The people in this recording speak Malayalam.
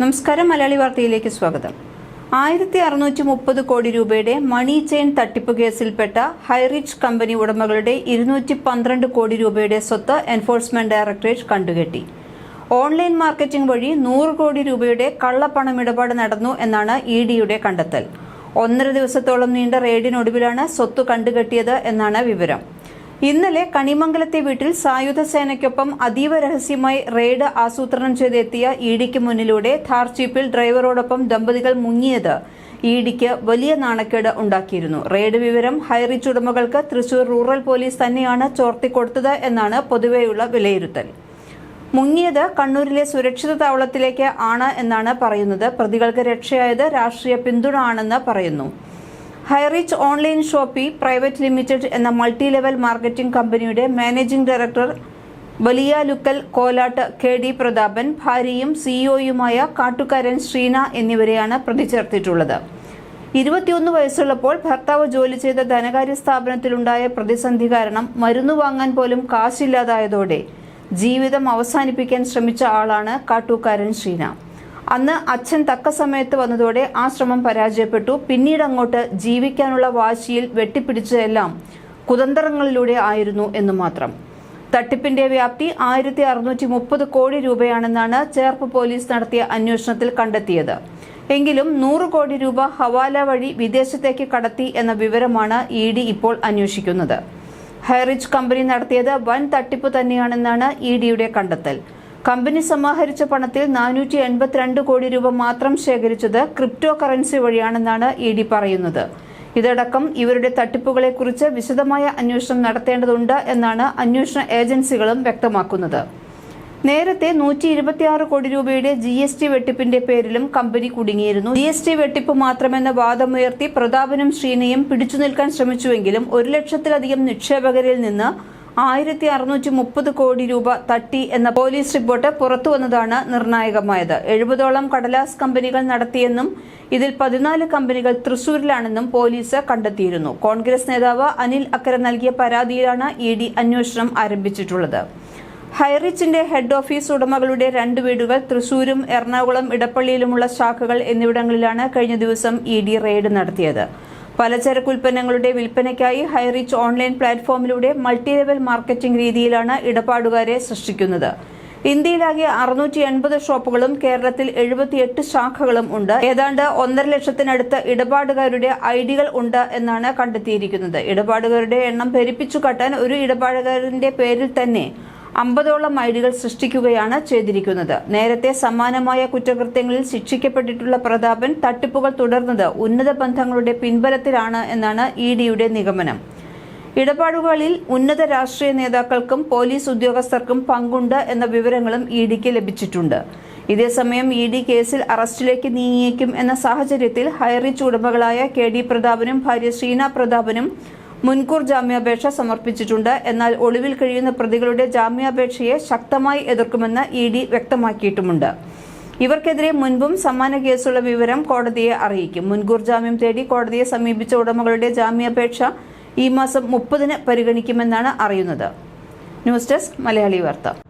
നമസ്കാരം മലയാളി വാർത്തയിലേക്ക് സ്വാഗതം. ആയിരത്തി അറുന്നൂറ്റി മുപ്പത് കോടി രൂപയുടെ മണി ചെയിൻ തട്ടിപ്പ് കേസിൽപ്പെട്ട ഹൈറിച്ച് കമ്പനി ഉടമകളുടെ ഇരുന്നൂറ്റി പന്ത്രണ്ട് കോടി രൂപയുടെ സ്വത്ത് എൻഫോഴ്സ്മെന്റ് ഡയറക്ടറേറ്റ് കണ്ടുകെട്ടി. ഓൺലൈൻ മാർക്കറ്റിംഗ് വഴി നൂറ് കോടി രൂപയുടെ കള്ളപ്പണമിടപാട് നടന്നു എന്നാണ് ഇ ഡിയുടെ കണ്ടെത്തൽ. ഒന്നര ദിവസത്തോളം നീണ്ട റെയ്ഡിനൊടുവിലാണ് സ്വത്ത് കണ്ടുകെട്ടിയത് എന്നാണ് വിവരം. ഇന്നലെ കണിമംഗലത്തെ വീട്ടിൽ സായുധ സേനയ്ക്കൊപ്പം അതീവ രഹസ്യമായി റെയ്ഡ് ആസൂത്രണം ചെയ്തെത്തിയ ഇഡിക്ക് മുന്നിലൂടെ ഥാർ ജീപ്പിൽ ഡ്രൈവറോടൊപ്പം ദമ്പതികൾ മുങ്ങിയത് ഇഡിക്ക് വലിയ നാണക്കേട് ഉണ്ടാക്കിയിരുന്നു. റെയ്ഡ് വിവരം ഹൈറിച്ച് ഉടമകൾക്ക് തൃശൂർ റൂറൽ പോലീസ് തന്നെയാണ് ചോർത്തിക്കൊടുത്തത് എന്നാണ് പൊതുവെയുള്ള വിലയിരുത്തൽ. മുങ്ങിയത് കണ്ണൂരിലെ സുരക്ഷിത താവളത്തിലേക്ക് ആണ് എന്നാണ് പറയുന്നത്. പ്രതികൾക്ക് രക്ഷയായത് രാഷ്ട്രീയ പിന്തുണ ആണെന്ന് പറയുന്നു. Highrich online shoppy private limited എന്ന മൾട്ടി ലെവൽ മാർക്കറ്റിംഗ് കമ്പനിയുടെ മാനേജിംഗ് ഡയറക്ടർ വലിയ ലുക്കൽ കോലാട്ട് കെ ഡി പ്രതാപൻ ഭാര്യയും സിഇഒയുമായ കാട്ടുകാരൻ ശ്രീന എന്നിവരെയാണ് പ്രതി ചേർത്തിട്ടുള്ളത് ഇരുപത്തിയൊന്ന് വയസ്സുള്ളപ്പോൾ ഭർത്താവ് ജോലി ചെയ്ത ധനകാര്യ സ്ഥാപനത്തിലുണ്ടായ പ്രതിസന്ധി കാരണം മരുന്ന് വാങ്ങാൻ പോലും കാശില്ലാതായതോടെ ജീവിതം അവസാനിപ്പിക്കാൻ ശ്രമിച്ച ആളാണ് കാട്ടൂക്കാരൻ ശ്രീന. അന്ന് അച്ഛൻ തക്ക സമയത്ത് വന്നതോടെ ആ ശ്രമം പരാജയപ്പെട്ടു. പിന്നീട് അങ്ങോട്ട് ജീവിക്കാനുള്ള വാശിയിൽ വെട്ടിപ്പിടിച്ചതെല്ലാം കുതന്ത്രങ്ങളിലൂടെ ആയിരുന്നു എന്ന് മാത്രം. തട്ടിപ്പിന്റെ വ്യാപ്തി ആയിരത്തി അറുന്നൂറ്റി മുപ്പത് കോടി രൂപയാണെന്നാണ് ചേർപ്പ് പോലീസ് നടത്തിയ അന്വേഷണത്തിൽ കണ്ടെത്തിയത്. എങ്കിലും നൂറ് കോടി രൂപ ഹവാല വഴി വിദേശത്തേക്ക് കടത്തി എന്ന വിവരമാണ് ഇ ഡി ഇപ്പോൾ അന്വേഷിക്കുന്നത്. ഹൈറിച്ച് കമ്പനി നടത്തിയത് വൻ തട്ടിപ്പ് തന്നെയാണെന്നാണ് ഇ ഡിയുടെ കണ്ടെത്തൽ. കമ്പനി സമാഹരിച്ച പണത്തിൽ നാനൂറ്റി എൺപത്തിരണ്ട് കോടി രൂപ മാത്രം ശേഖരിച്ചത് ക്രിപ്റ്റോ കറൻസി വഴിയാണെന്നാണ് ഇ ഡി പറയുന്നത്. ഇതടക്കം ഇവരുടെ തട്ടിപ്പുകളെക്കുറിച്ച് വിശദമായ അന്വേഷണം നടത്തേണ്ടതുണ്ട് എന്നാണ് അന്വേഷണ ഏജൻസികളും വ്യക്തമാക്കുന്നത്. നേരത്തെ നൂറ്റി ഇരുപത്തിയാറ് കോടി രൂപയുടെ ജി എസ് ടി വെട്ടിപ്പിന്റെ പേരിലും കമ്പനി കുടുങ്ങിയിരുന്നു. ജി എസ് ടി വെട്ടിപ്പ് മാത്രമെന്ന വാദമുയർത്തി പ്രതാപനും ശ്രീനയും പിടിച്ചു നിൽക്കാൻ ശ്രമിച്ചുവെങ്കിലും ഒരു ലക്ഷത്തിലധികം നിക്ഷേപകരിൽ നിന്ന് ആയിരത്തി അറുന്നൂറ്റി മുപ്പത് കോടി രൂപ തട്ടി എന്ന പോലീസ് റിപ്പോർട്ട് പുറത്തുവന്നതാണ് നിർണായകമായത്. എഴുപതോളം കടലാസ് കമ്പനികൾ നടത്തിയെന്നും ഇതിൽ പതിനാല് കമ്പനികൾ തൃശൂരിലാണെന്നും പോലീസ് കണ്ടെത്തിയിരുന്നു. കോൺഗ്രസ് നേതാവ് അനിൽ അക്കര നൽകിയ പരാതിയിലാണ് ഇ ഡി അന്വേഷണം ആരംഭിച്ചിട്ടുള്ളത്. ഹൈറിച്ചിന്റെ ഹെഡ് ഓഫീസ് ഉടമകളുടെ രണ്ട് വീടുകൾ തൃശൂരും എറണാകുളം ഇടപ്പള്ളിയിലുമുള്ള ശാഖകൾ എന്നിവിടങ്ങളിലാണ് കഴിഞ്ഞ ദിവസം ഇ ഡി റെയ്ഡ് നടത്തിയത്. പലചരക്ക് ഉൽപ്പന്നങ്ങളുടെ വിൽപ്പനയ്ക്കായി ഹൈറിച്ച് ഓൺലൈൻ പ്ലാറ്റ്ഫോമിലൂടെ മൾട്ടി ലെവൽ മാർക്കറ്റിംഗ് രീതിയിലാണ് ഇടപാടുകാരെ സൃഷ്ടിക്കുന്നത്. ഇന്ത്യയിലാകെ അറുന്നൂറ്റി എൺപത് ഷോപ്പുകളും കേരളത്തിൽ എഴുപത്തിയെട്ട് ശാഖകളും ഉണ്ട്. ഏതാണ്ട് ഒന്നര ലക്ഷത്തിനടുത്ത് ഇടപാടുകാരുടെ ഐഡികൾ ഉണ്ട് എന്നാണ് കണ്ടെത്തിയിരിക്കുന്നത്. ഇടപാടുകാരുടെ എണ്ണം പെരുപ്പിച്ചു കാട്ടാൻ ഒരു ഇടപാടുകാരന്റെ പേരിൽ തന്നെ അമ്പതോളം ഐഡികൾ സൃഷ്ടിക്കുകയാണ് ചെയ്തിരിക്കുന്നത്. നേരത്തെ സമാനമായ കുറ്റകൃത്യങ്ങളിൽ ശിക്ഷിക്കപ്പെട്ടിട്ടുള്ള പ്രതാപൻ തട്ടിപ്പുകൾ തുടർന്നത് ഉന്നത ബന്ധങ്ങളുടെ പിൻബലത്തിലാണ് എന്നാണ് ഇ ഡിയുടെ നിഗമനം. ഇടപാടുകളിൽ ഉന്നത രാഷ്ട്രീയ നേതാക്കൾക്കും പോലീസ് ഉദ്യോഗസ്ഥർക്കും പങ്കുണ്ട് എന്ന വിവരങ്ങളും ഇ ഡിക്ക് ലഭിച്ചിട്ടുണ്ട്. ഇതേസമയം ഇ ഡി കേസിൽ അറസ്റ്റിലേക്ക് നീങ്ങിയേക്കും എന്ന സാഹചര്യത്തിൽ ഹൈറിച്ച് ഉടമകളായ കെ ഡി പ്രതാപനും ഭാര്യ ശ്രീന പ്രതാപനും മുൻകൂർ ജാമ്യാപേക്ഷ സമർപ്പിച്ചിട്ടുണ്ട്. എന്നാൽ ഒളിവിൽ കഴിയുന്ന പ്രതികളുടെ ജാമ്യാപേക്ഷയെ ശക്തമായി എതിർക്കുമെന്ന് ഇ ഡി വ്യക്തമാക്കിയിട്ടുമുണ്ട്. ഇവർക്കെതിരെ മുൻപും സമാന കേസുള്ള വിവരം കോടതിയെ അറിയിക്കും. മുൻകൂർ ജാമ്യം തേടി കോടതിയെ സമീപിച്ച ഉടമകളുടെ ജാമ്യാപേക്ഷ ഈ മാസം മുപ്പതിന് പരിഗണിക്കുമെന്നാണ് അറിയുന്നത്. ന്യൂസ് ഡെസ്ക് മലയാളി വാർത്ത.